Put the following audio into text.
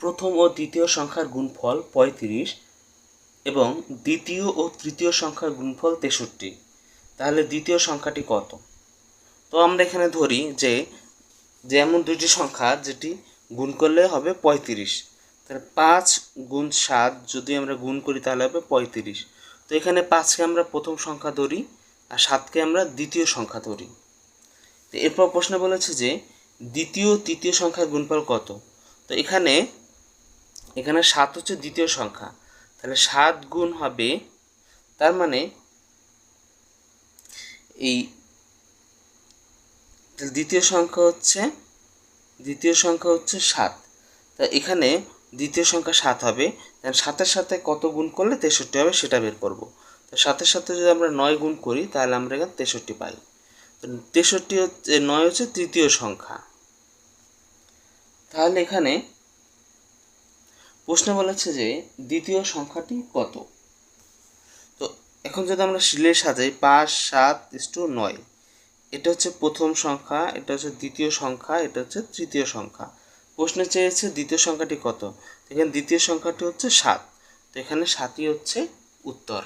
প্রথম ও দ্বিতীয় সংখ্যার গুণফল পঁয়ত্রিশ এবং দ্বিতীয় ও তৃতীয় সংখ্যার গুণফল তেষট্টি। তাহলে দ্বিতীয় সংখ্যাটি কত? তো আমরা এখানে ধরি যে যেমন দুইটি সংখ্যা যেটি গুণ করলে হবে পঁয়ত্রিশ। তাহলে পাঁচ গুণ সাত যদি আমরা গুণ করি তাহলে হবে পঁয়ত্রিশ। তো এখানে পাঁচকে আমরা প্রথম সংখ্যা ধরি আর সাতকে আমরা দ্বিতীয় সংখ্যা ধরি। তো এরপর প্রশ্ন বলেছে যে, দ্বিতীয় তৃতীয় সংখ্যার গুণফল কত? তো এখানে এখানে সাত হচ্ছে দ্বিতীয় সংখ্যা। তাহলে সাত গুণ হবে, তার মানে এই দ্বিতীয় সংখ্যা হচ্ছে, দ্বিতীয় সংখ্যা হচ্ছে সাত। তা এখানে দ্বিতীয় সংখ্যা সাত হবে দেন সাতের সাথে কত গুণ করলে তেষট্টি হবে সেটা বের করব। তো সাতের সাথে যদি আমরা নয় গুণ করি, তাহলে আমরা এখানে তেষট্টি পাই। তেষট্টি হচ্ছে, নয় হচ্ছে তৃতীয় সংখ্যা। তাহলে এখানে প্রশ্ন বলেছে যে দ্বিতীয় সংখ্যাটি কত? তো এখন যদি আমরা শিলের সাজাই পাঁচ, সাত, ইস্টু নয়, এটা হচ্ছে প্রথম সংখ্যা, এটা হচ্ছে দ্বিতীয় সংখ্যা, এটা হচ্ছে তৃতীয় সংখ্যা। প্রশ্নে চেয়েছে দ্বিতীয় সংখ্যাটি কত? এখানে দ্বিতীয় সংখ্যাটি হচ্ছে সাত, তো এখানে সাতই হচ্ছে উত্তর।